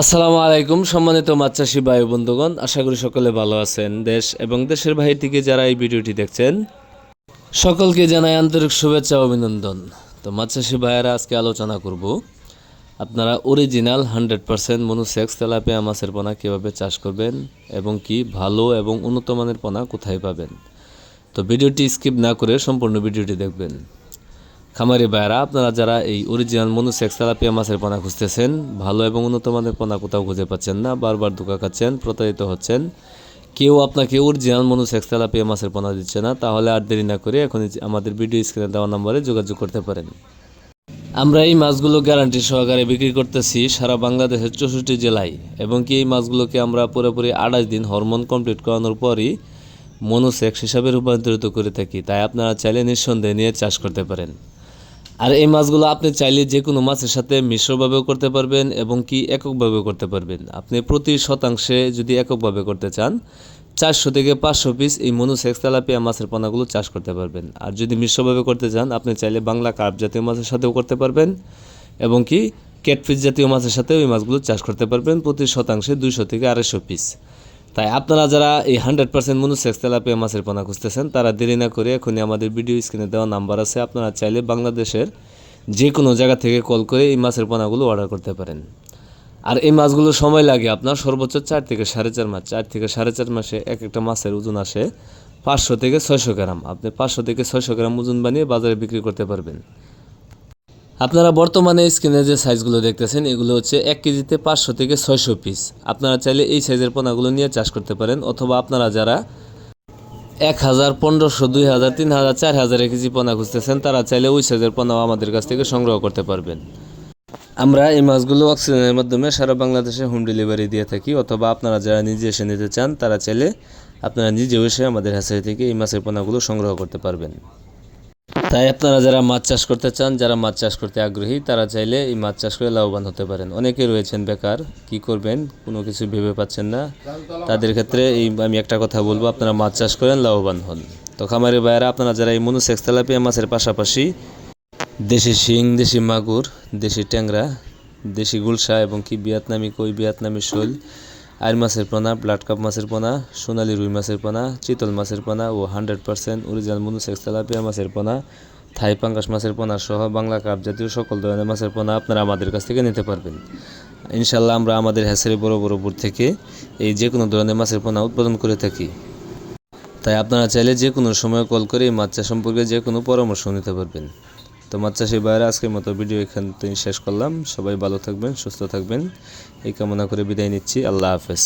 আসসালামু আলাইকুম, সম্মানিত মাছ চাষি ভাই বন্ধুগণ, আশা করি সকলে ভালো আছেন দেশ এবং দেশের বাহির থেকে যারা এই ভিডিওটি দেখছেন, সকলকে জানাই আন্তরিক শুভেচ্ছা অভিনন্দন। তো মাছ ভাইয়েরা, আজকে আলোচনা করব, আপনারা original hundred percent monosex tilapia মাছের পোনা কীভাবে চাষ করবেন এবং কি ভালো এবং উন্নত মানের পোনা কোথায় পাবেন। তো ভিডিওটি স্কিপ না করে সম্পূর্ণ ভিডিওটি দেখবেন। খামারি ভাইয়েরা, আপনারা যারা এই অরিজিনাল মনুসেক্স তেলাপিয়া মাছের পোনা খুঁজতেছেন, ভালো এবং উন্নত মানের পোনা কোথাও খুঁজে পাচ্ছেন না, বারবার ধোকা খাচ্ছেন, প্রতারিত হচ্ছেন, কেউ আপনাকে অরিজিনাল মনুসেক্স তেলাপিয়া মাছের পোনা দিচ্ছে না, তাহলে আর দেরি না করে এখন আমাদের ভিডিও স্ক্রিনে দেওয়া নম্বরে যোগাযোগ করতে পারেন। আমরা এই মাছগুলো গ্যারান্টি সহকারে বিক্রি করতেছি সারা বাংলাদেশের চৌষট্টি জেলায়, এবং কি এই মাছগুলোকে আমরা পুরোপুরি আঠাশ দিন হরমোন কমপ্লিট করানোর পরই মনুসেক্স হিসাবে রূপান্তরিত করে থাকি, তাই আপনারা চাইলে নিঃসন্দেহে নিয়ে চাষ করতে পারেন। আর এই মাছগুলো আপনি চাইলে যে কোনো মাছের সাথে মিশ্রভাবেও করতে পারবেন এবং কি এককভাবেও করতে পারবেন। আপনি প্রতি শতাংশে যদি এককভাবে করতে চান, চারশো থেকে পাঁচশো পিস এই মনুসেক্স তেলাপিয়া মাছের পোনাগুলো চাষ করতে পারবেন। আর যদি মিশ্রভাবে করতে চান, আপনি চাইলে বাংলা কার্প জাতীয় মাছের সাথেও করতে পারবেন এবং কি ক্যাটফিস জাতীয় মাছের সাথেও এই মাছগুলো চাষ করতে পারবেন প্রতি শতাংশে দুইশো থেকে আড়াইশো পিস তাই আপনারা যারা এই হান্ড্রেড পার্সেন্ট মনুসেক্স তেলাপিয়া মাছের পোনা খুঁজতেছেন, তারা দেরি না করে এখনই আমাদের ভিডিও স্ক্রিনে দেওয়া নাম্বার আছে। আপনারা চাইলে বাংলাদেশের যে কোনো জায়গা থেকে কল করে এই মাছের পোনাগুলো অর্ডার করতে পারেন। আর এই মাছগুলো সময় লাগে আপনার সর্বোচ্চ চার থেকে সাড়ে চার মাস। চার থেকে সাড়ে চার মাসে এক একটা মাছের ওজন আসে পাঁচশো থেকে ছয়শো গ্রাম। আপনি পাঁচশো থেকে ছয়শো গ্রাম ওজন বানিয়ে বাজারে বিক্রি করতে পারবেন। আপনারা বর্তমানে স্ক্রিনে যে সাইজগুলো দেখতেছেন, এগুলো হচ্ছে এক কেজিতে পাঁচশো থেকে ছয়শো পিস আপনারা চাইলে এই সাইজের পোনাগুলো নিয়ে চাষ করতে পারেন, অথবা আপনারা যারা এক হাজার পনেরোশো, দুই হাজার, তিন হাজার, চার হাজার কেজি পোনা খুঁজতেছেন, তারা চাইলে ওই সাইজের পোনাও আমাদের কাছ থেকে সংগ্রহ করতে পারবেন। আমরা এই মাছগুলো অক্সিজেনের মাধ্যমে সারা বাংলাদেশে হোম ডেলিভারি দিয়ে থাকি, অথবা আপনারা যারা নিজে এসে নিতে চান, তারা চাইলে আপনারা নিজেও এসে আমাদের হ্যাচারি থেকে এই মাছের পোনাগুলো সংগ্রহ করতে পারবেন। তাই আপনারা যারা মাছ চাষ করতে চান, যারা মাছ চাষ করতে আগ্রহী, তারা চাইলে এই মাছ চাষ করে লাভবান হতে পারেন। অনেকে রয়েছেন বেকার, কি করবেন? কোনো কিছু ভেবে পাচ্ছেন না। তাদের ক্ষেত্রে এই আমি একটা কথা বলব, আপনারা মাছ চাষ করেন, লাভবান হন। তো খামারের বাইরে আপনারা যারা এই মনুসেক্স তেলাপিয়া মাছের পাশাপাশি দেশি শিং, দেশি মাগুর, দেশি ট্যাংরা, দেশি গুলশা এবং কি ভিয়েতনামি, কই ভিয়েতনামি শোল আইর মাছের পোনা ব্লাড কাপ মাছের পোনা, সোনালি রুই মাছের পোনা, চিতল মাছের পোনা ও hundred percent original monosex tilapia মাছের পোনা, থাই পাঙ্গাস মাছের পোনা সহ বাংলা কাপ জাতীয় সকল ধরনের মাছের পোনা আপনারা আমাদের কাছ থেকে নিতে পারবেন। ইনশাল্লাহ আমরা আমাদের হ্যাসারি বড় বড় বুট থেকে এই যে কোনো ধরনের মাছের পোনা উৎপাদন করে থাকি। তাই আপনারা চাইলে যে কোনো সময় কল করে এই মাছ সম্পর্কে যে কোনো পরামর্শ নিতে পারবেন। তো মাছ চাষি বাইরে আজকের মতো ভিডিও এখান থেকে শেষ করলাম। সবাই ভালো থাকবেন, সুস্থ থাকবেন। এই কামনা করে বিদায় নিচ্ছি। আল্লাহ হাফেজ।